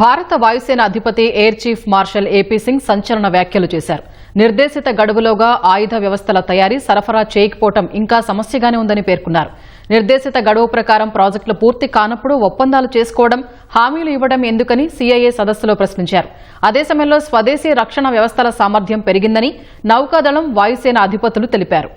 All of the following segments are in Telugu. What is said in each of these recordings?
భారత వాయుసేన అధిపతి air chief marshal AP Singh సంచలన వ్యాఖ్యలు చేశారు. నిర్దేశిత గడువులోగా ఆయుధ వ్యవస్థల తయారీ సరఫరా చేయకపోవటం ఇంకా సమస్యగానే ఉందని పేర్కొన్నారు. నిర్దేశిత గడువు ప్రకారం ప్రాజెక్టులు పూర్తి కానప్పుడు ఒప్పందాలు చేసుకోవడం హామీలు ఇవ్వడం ఎందుకని సీఐఏ సదస్సులో ప్రశ్నించారు. అదే సమయంలో స్వదేశీ రక్షణ వ్యవస్థల సామర్థ్యం పెరిగిందని నౌకాదళం వాయుసేన అధిపతులు తెలిపారు.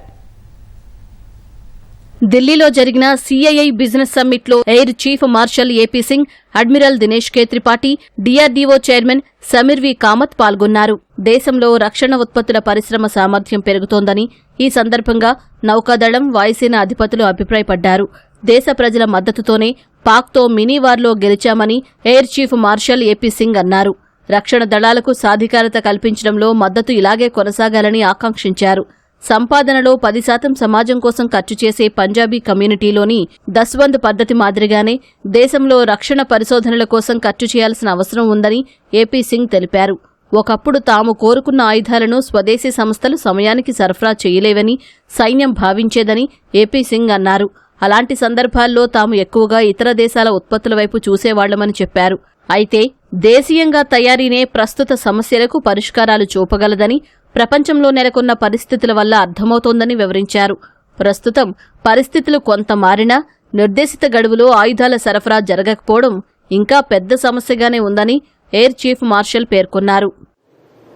ఢిల్లీలో జరిగిన CII business సమ్మిట్లో air chief marshal AP Singh admiral Dinesh K Tripathi DRDO chairman Sameer V Kamath పాల్గొన్నారు. దేశంలో రక్షణ ఉత్పత్తుల పరిశ్రమ సామర్థ్యం పెరుగుతోందని ఈ సందర్భంగా నౌకాదళం వాయుసేన అధిపతులు అభిప్రాయపడ్డారు. దేశ ప్రజల మద్దతుతోనే పాక్తో మినీ వార్లో గెలిచామని air chief marshal AP Singh అన్నారు. రక్షణ దళాలకు సాధికారత కల్పించడంలో మద్దతు ఇలాగే కొనసాగాలని ఆకాంక్షించారు. సంపాదనలో పది శాతం సమాజం కోసం ఖర్చు చేసే పంజాబీ కమ్యూనిటీలోని దస్వంద్ పద్ధతి మాదిరిగానే దేశంలో రక్షణ పరిశోధనల కోసం ఖర్చు చేయాల్సిన అవసరం ఉందని ఏపీ సింగ్ తెలిపారు. ఒకప్పుడు తాము కోరుకున్న ఆయుధాలను స్వదేశీ సంస్థలు సమయానికి సరఫరా చేయలేవని సైన్యం భావించేదని ఏపీ సింగ్ అన్నారు. అలాంటి సందర్భాల్లో తాము ఎక్కువగా ఇతర దేశాల ఉత్పత్తుల వైపు చూసేవాళ్ళమని చెప్పారు. అయితే దేశీయంగా తయారీనే ప్రస్తుత సమస్యలకు పరిష్కారాలు చూపగలదని ప్రపంచంలో నెలకొన్న పరిస్థితుల వల్ల అర్థమవుతోందని వివరించారు. ప్రస్తుతం పరిస్థితులు కొంత మారినా నిర్దేశిత గడువులో ఆయుధాల సరఫరా జరగకపోవడం ఇంకా పెద్ద సమస్యగానే ఉందని ఎయిర్ చీఫ్ మార్షల్ పేర్కొన్నారు.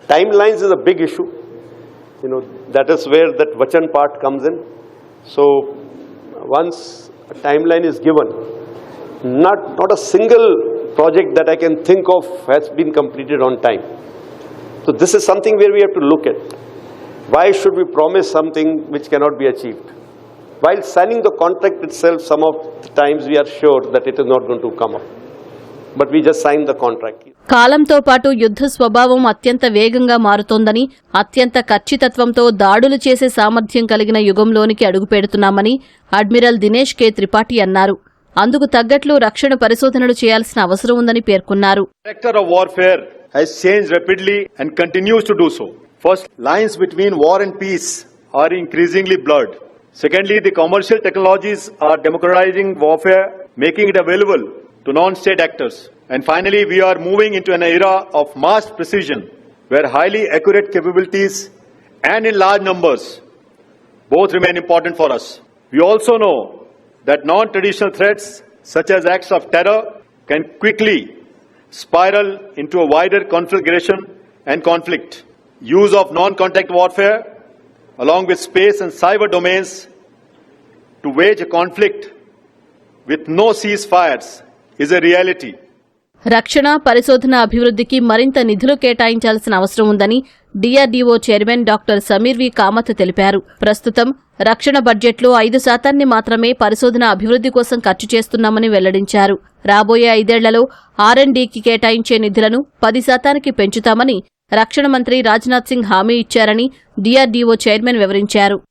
Timelines is big issue that is where that వచన్ part comes in so once timeline is given not not a single project that I can think of has been completed on time So, this is something where we have to look at. Why should we promise something which cannot be achieved? While signing the contract itself, some of the times we are sure that it is not going to come up. But we just signed the contract. కాలంతో పాటు యుద్ధ స్వభావం అత్యంత వేగంగా మారుతోందని అత్యంత ఖచ్చితత్వంతో దాడులు చేసే సామర్థ్యం కలిగిన యుగంలోనికి అడుగుపెడుతున్నామని అడ్మిరల్ దినేష్ కె త్రిపాఠి అన్నారు అందుకు తగ్గట్లు రక్షణ పరిశోధనలు చేయాల్సిన అవసరం ఉందని పేర్కొన్నారు character of warfare has changed rapidly and continues to do so. First, lines between war and peace are increasingly blurred. Secondly, the commercial technologies are democratizing warfare, making it available to non-state actors. And finally, we are moving into an era of mass precision, where highly accurate capabilities and in large numbers both remain important for us. We also know that non-traditional threats such as acts of terror can quickly spiral into a wider conflagration and conflict. Use of non-contact warfare along with space and cyber domains to wage a conflict with no ceasefires is a reality. రక్షణ పరిశోధన అభివృద్ధికి మరింత నిధులు కేటాయించాల్సిన అవసరం ఉందని DRDO chairman doctor Sameer V. Kamath తెలిపారు. ప్రస్తుతం రక్షణ బడ్జెట్లో ఐదు శాతాన్ని మాత్రమే పరిశోధన అభివృద్ధి కోసం ఖర్చు చేస్తున్నామని వెల్లడించారు. రాబోయే ఐదేళ్ళలో ఆర్ఎండ్డీకి కేటాయించే నిధులను పది శాతానికి పెంచుతామని రక్షణ మంత్రి రాజ్నాథ్ సింగ్ హామీ ఇచ్చారని డిఆర్డీఓ చైర్మన్ వివరించారు.